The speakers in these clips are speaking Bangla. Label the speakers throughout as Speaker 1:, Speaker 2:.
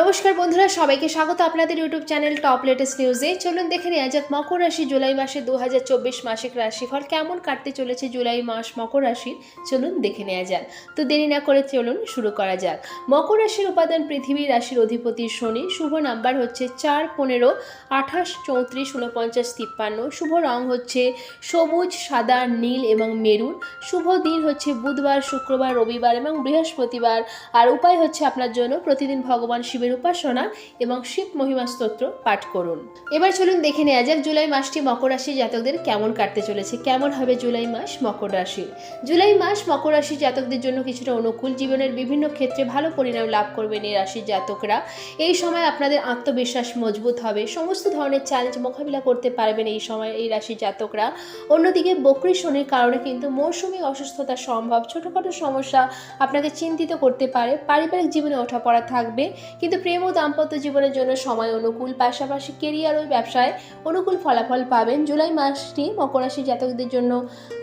Speaker 1: নমস্কার বন্ধুরা, সবাইকে স্বাগত আপনাদের ইউটিউব চ্যানেল টপ লেটেস্ট নিউজে। চলুন দেখে নেওয়া যাক, মকর রাশি জুলাই মাসে দু হাজার চব্বিশ মাসিক রাশিফল কেমন কাটতে চলেছে জুলাই মাস মকর রাশির চলুন দেখে নেওয়া যাক। তো দেরি না করে চলুন শুরু করা যাক। মকর রাশির উপাদান পৃথিবী রাশির অধিপতি শনি। শুভ নাম্বার হচ্ছে চার, পনেরো, আঠাশ, চৌত্রিশ উনপঞ্চাশ তিপ্পান্ন। শুভ রং হচ্ছে সবুজ, সাদা, নীল এবং মেরুন। শুভ দিন হচ্ছে বুধবার, শুক্রবার, রবিবার এবং বৃহস্পতিবার। আর উপায় হচ্ছে আপনার জন্য প্রতিদিন ভগবান শিবের উপাসনা এবং শিব মহিমা স্তোত্র পাঠ করুন। এবার চলুন দেখে নেওয়া যাক জুলাই মাসটি মকর রাশি জাতকদের কেমন কাটতে চলেছে, কেমন হবে জুলাই মাস মকর রাশির। জুলাই মাস মকর রাশি জাতকদের জন্য কিছুটা অনুকূল, জীবনের বিভিন্ন ক্ষেত্রে ভালো পরিণাম লাভ করবেন এই রাশির জাতকরা। এই সময় আপনাদের আত্মবিশ্বাস মজবুত হবে, সমস্ত ধরনের চ্যালেঞ্জ মোকাবিলা করতে পারবেন এই সময় এই রাশির জাতকরা। অন্যদিকে বকরি শনির কারণে কিন্তু মৌসুমি অসুস্থতা সম্ভব, ছোটোখাটো সমস্যা আপনাকে চিন্তিত করতে পারে, পারিবারিক জীবনে ওঠাপড়া থাকবে, কিন্তু প্রেম ও দাম্পত্য জীবনের জন্য সময় অনুকূল, পাশাপাশি কেরিয়ার ও ব্যবসায় অনুকূল ফলাফল পাবেন। জুলাই মাসটি মকর রাশি জাতকদের জন্য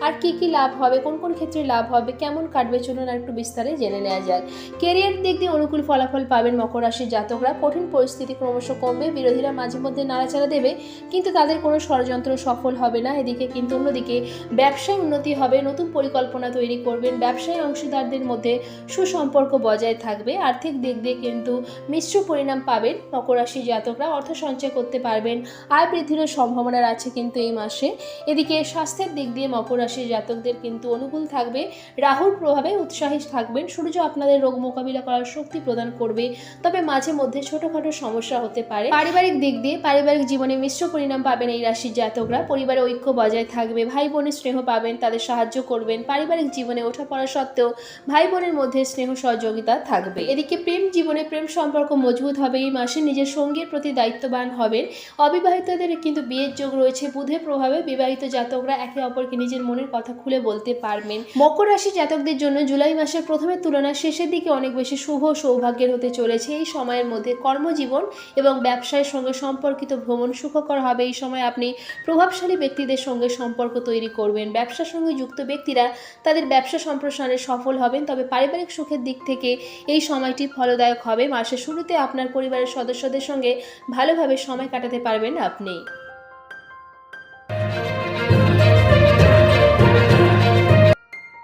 Speaker 1: আর কি কি লাভ হবে, কোন কোন ক্ষেত্রে লাভ হবে, কেমন কাটবে চলুন আর একটু বিস্তারে জেনে নেওয়া যাক। কেরিয়ার দিক দিয়ে অনুকূল ফলাফল পাবেন মকর রাশির জাতকরা। কঠিন পরিস্থিতি ক্রমশ কমবে, বিরোধীরা মাঝে মধ্যে নাড়াচাড়া দেবে, কিন্তু তাদের কোনো ষড়যন্ত্র সফল হবে না। এদিকে কিন্তু অন্যদিকে ব্যবসায় উন্নতি হবে, নতুন পরিকল্পনা তৈরি করবেন, ব্যবসায়ী অংশীদারদের মধ্যে সুসম্পর্ক বজায় থাকবে। আর্থিক দিক দিয়ে কিন্তু মিশ্র পরিণাম পাবেন মকর রাশি জাতকরা, অর্থ সঞ্চয় করতে পারবেন, আয় বৃদ্ধিরও সম্ভাবনা আছে কিন্তু এই মাসে। এদিকে স্বাস্থ্যের দিক দিয়ে মকর রাশির জাতকদের কিন্তু অনুকূল থাকবে, রাহুর প্রভাবে উৎসাহী থাকবেন, সূর্য আপনাদের রোগ মোকাবিলা করার শক্তি প্রদান করবে, তবে মাঝে মধ্যে ছোটখাটো সমস্যা হতে পারে। পারিবারিক দিক দিয়ে পারিবারিক জীবনে মিশ্র পরিণাম পাবেন এই রাশির জাতকরা, পরিবারে ঐক্য বজায় থাকবে ভাই বোনের স্নেহ পাবেন, তাদের সাহায্য করবেন, পারিবারিক জীবনে ওঠা পড়া সত্ত্বেও ভাই বোনের মধ্যে স্নেহ সহযোগিতা থাকবে। এদিকে প্রেম জীবনে প্রেম সম্পর্ক মজবুত হবে এই মাসে নিজের সঙ্গীর প্রতি দায়িত্ববান হবেন। অবিবাহিতদের কিন্তু বিয়ের যোগ রয়েছে। বুধের প্রভাবে বিবাহিত জাতকরা একে অপরকে নিজের মনের কথা খুলে বলতে পারবেন। মকর রাশি জাতকদের জন্য জুলাই মাসের প্রথমের তুলনায় শেষের দিকে অনেক বেশি শুভ সৌভাগ্যের হতে চলেছে। এই সময়ের মধ্যে কর্মজীবন এবং ব্যবসায়ের সঙ্গে সম্পর্কিত ভ্রমণ সুখকর হবে। এই সময় আপনি প্রভাবশালী ব্যক্তিদের সঙ্গে সম্পর্ক তৈরি করবেন। ব্যবসার সঙ্গে যুক্ত ব্যক্তিরা তাদের ব্যবসা সম্প্রসারণে সফল হবেন। তবে পারিবারিক সুখের দিক থেকে এই সময়টি ফলদায়ক হবে। মাসের শুরুতে আপনার পরিবারের সদস্যদের সঙ্গে ভালোভাবে সময় কাটাতে পারবেন আপনি।